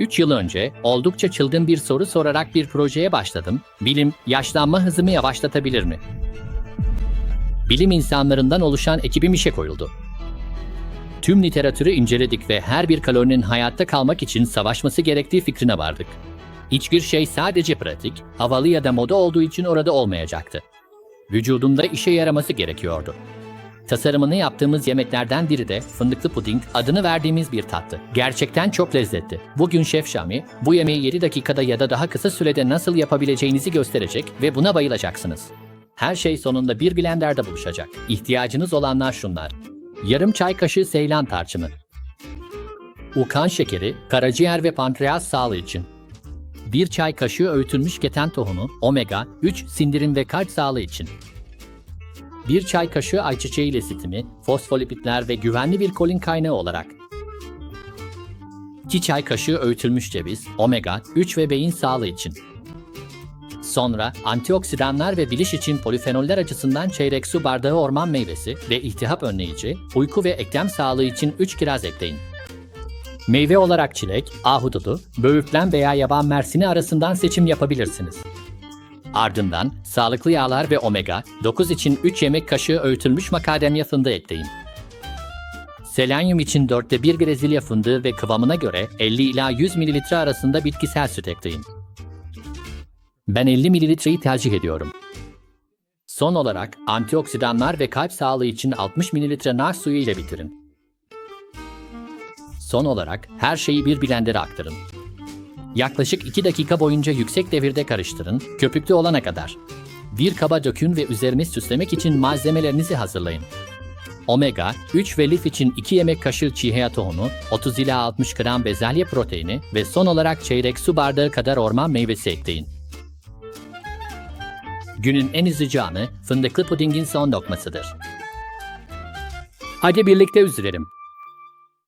3 yıl önce oldukça çılgın bir soru sorarak bir projeye başladım. Bilim, yaşlanma hızımı yavaşlatabilir mi? Bilim insanlarından oluşan ekibim işe koyuldu. Tüm literatürü inceledik ve her bir kalorinin hayatta kalmak için savaşması gerektiği fikrine vardık. Hiçbir şey sadece pratik, havalı ya da moda olduğu için orada olmayacaktı. Vücudumda işe yaraması gerekiyordu. Tasarımını yaptığımız yemeklerden biri de fındıklı puding adını verdiğimiz bir tattı. Gerçekten çok lezzetli. Bugün Şef Şami bu yemeği 7 dakikada ya da daha kısa sürede nasıl yapabileceğinizi gösterecek ve buna bayılacaksınız. Her şey sonunda bir blenderde buluşacak. İhtiyacınız olanlar şunlar. Yarım çay kaşığı seylan tarçını. Ukan şekeri, karaciğer ve pankreas sağlığı için. 1 çay kaşığı öğütülmüş keten tohumu, omega 3 sindirim ve kalp sağlığı için. 1 çay kaşığı ayçiçeği lesitimi, fosfolipitler ve güvenli bir kolin kaynağı olarak. 2 çay kaşığı öğütülmüş ceviz, omega 3 ve beyin sağlığı için. Sonra antioksidanlar ve biliş için polifenoller açısından çeyrek su bardağı orman meyvesi ve iltihap önleyici, uyku ve eklem sağlığı için 3 kiraz ekleyin. Meyve olarak çilek, ahududu, böğürtlen veya yaban mersini arasından seçim yapabilirsiniz. Ardından sağlıklı yağlar ve omega 9 için 3 yemek kaşığı öğütülmüş makademya fındığı ekleyin. Selenyum için 4'te 1 Brezilya fındığı ve kıvamına göre 50 ila 100 ml arasında bitkisel süt ekleyin. Ben 50 mililitreyi tercih ediyorum. Son olarak antioksidanlar ve kalp sağlığı için 60 mililitre nar suyu ile bitirin. Son olarak her şeyi bir blender'a aktarın. Yaklaşık 2 dakika boyunca yüksek devirde karıştırın, köpüklü olana kadar. Bir kaba dökün ve üzerini süslemek için malzemelerinizi hazırlayın. Omega 3 ve lif için 2 yemek kaşığı çiğ tohumu, 30 ila 60 gram bezelye proteini ve son olarak çeyrek su bardağı kadar orman meyvesi ekleyin. Günün en üzücü anı fındıklı pudingin son lokmasıdır. Hadi birlikte üzülelim.